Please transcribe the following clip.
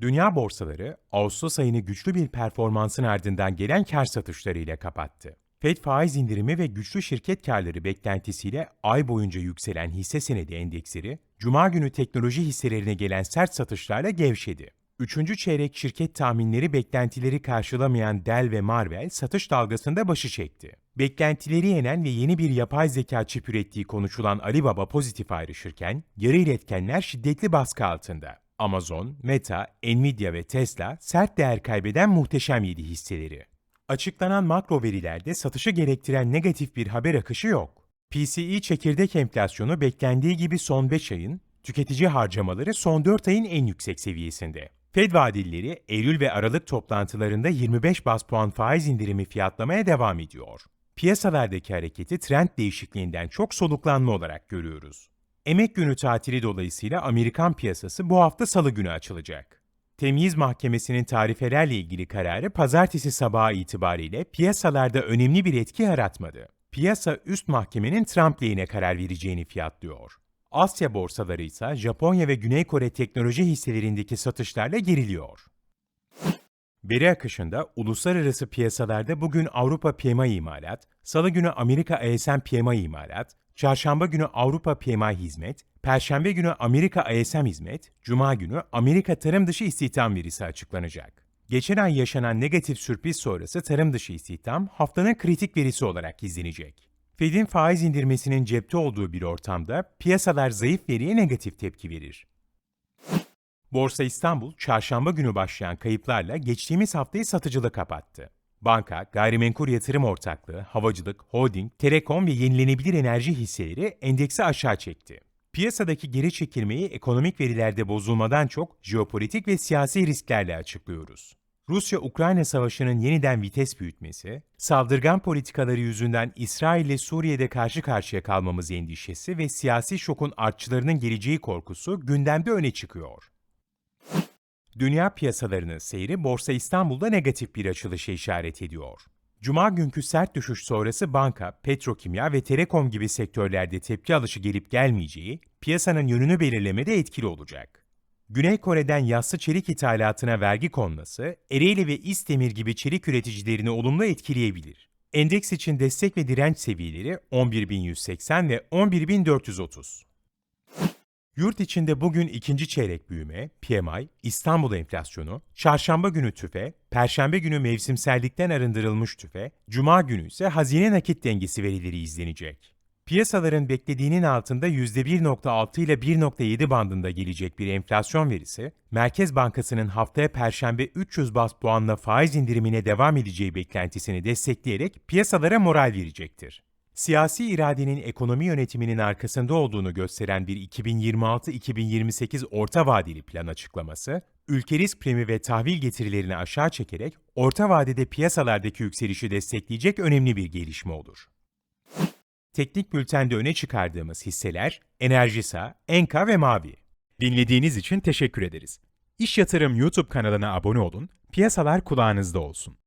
Dünya borsaları Ağustos ayını güçlü bir performansın ardından gelen kar satışlarıyla kapattı. Fed faiz indirimi ve güçlü şirket karları beklentisiyle ay boyunca yükselen hisse senedi endeksleri, Cuma günü teknoloji hisselerine gelen sert satışlarla gevşedi. Üçüncü çeyrek şirket tahminleri beklentileri karşılamayan Dell ve Marvell satış dalgasında başı çekti. Beklentileri yenen ve yeni bir yapay zeka çip ürettiği konuşulan Alibaba pozitif ayrışırken, yarı iletkenler şiddetli baskı altında. Amazon, Meta, Nvidia ve Tesla sert değer kaybeden muhteşem yedi hisseleri. Açıklanan makro verilerde satışı gerektiren negatif bir haber akışı yok. PCE çekirdek enflasyonu beklendiği gibi son 5 ayın, tüketici harcamaları son 4 ayın en yüksek seviyesinde. Fed vadilleri Eylül ve Aralık toplantılarında 25 bas puan faiz indirimi fiyatlamaya devam ediyor. Piyasalardaki hareketi trend değişikliğinden çok soluklanma olarak görüyoruz. Emek günü tatili dolayısıyla Amerikan piyasası bu hafta salı günü açılacak. Temyiz Mahkemesi'nin tarifelerle ilgili kararı pazartesi sabahı itibariyle piyasalarda önemli bir etki yaratmadı. Piyasa üst mahkemenin Trump lehine karar vereceğini fiyatlıyor. Asya borsaları ise Japonya ve Güney Kore teknoloji hisselerindeki satışlarla geriliyor. Veri akışında uluslararası piyasalarda bugün Avrupa PMI imalat, Salı günü Amerika ASM PMI imalat, Çarşamba günü Avrupa PMI hizmet, Perşembe günü Amerika ASM hizmet, Cuma günü Amerika tarım dışı istihdam verisi açıklanacak. Geçen ay yaşanan negatif sürpriz sonrası tarım dışı istihdam haftanın kritik verisi olarak izlenecek. Fed'in faiz indirmesinin cepte olduğu bir ortamda piyasalar zayıf veriye negatif tepki verir. Borsa İstanbul, çarşamba günü başlayan kayıplarla geçtiğimiz haftayı satıcılı kapattı. Banka, gayrimenkul yatırım ortaklığı, havacılık, holding, telekom ve yenilenebilir enerji hisseleri endeksi aşağı çekti. Piyasadaki geri çekilmeyi ekonomik verilerde bozulmadan çok jeopolitik ve siyasi risklerle açıklıyoruz. Rusya-Ukrayna savaşının yeniden vites büyütmesi, saldırgan politikaları yüzünden İsrail ile Suriye'de karşı karşıya kalmamız endişesi ve siyasi şokun artçılarının geleceği korkusu gündemde öne çıkıyor. Dünya piyasalarının seyri Borsa İstanbul'da negatif bir açılışa işaret ediyor. Cuma günkü sert düşüş sonrası banka, petrokimya ve telekom gibi sektörlerde tepki alışı gelip gelmeyeceği, piyasanın yönünü belirlemede etkili olacak. Güney Kore'den yassı çelik ithalatına vergi konması, Ereğli ve İstemir gibi çelik üreticilerini olumlu etkileyebilir. Endeks için destek ve direnç seviyeleri 11.180 ve 11.430. Yurt içinde bugün ikinci çeyrek büyüme, PMI, İstanbul enflasyonu, çarşamba günü tüfe, perşembe günü mevsimsellikten arındırılmış tüfe, cuma günü ise hazine nakit dengesi verileri izlenecek. Piyasaların beklediğinin altında %1.6 ile 1.7 bandında gelecek bir enflasyon verisi, Merkez Bankası'nın haftaya perşembe 300 bas puanla faiz indirimine devam edeceği beklentisini destekleyerek piyasalara moral verecektir siyasi iradenin ekonomi yönetiminin arkasında olduğunu gösteren bir 2026-2028 orta vadeli plan açıklaması, ülke risk primi ve tahvil getirilerini aşağı çekerek orta vadede piyasalardaki yükselişi destekleyecek önemli bir gelişme olur. Teknik bültende öne çıkardığımız hisseler Enerjisa, Enka ve Mavi. Dinlediğiniz için teşekkür ederiz. İş Yatırım YouTube kanalına abone olun, piyasalar kulağınızda olsun.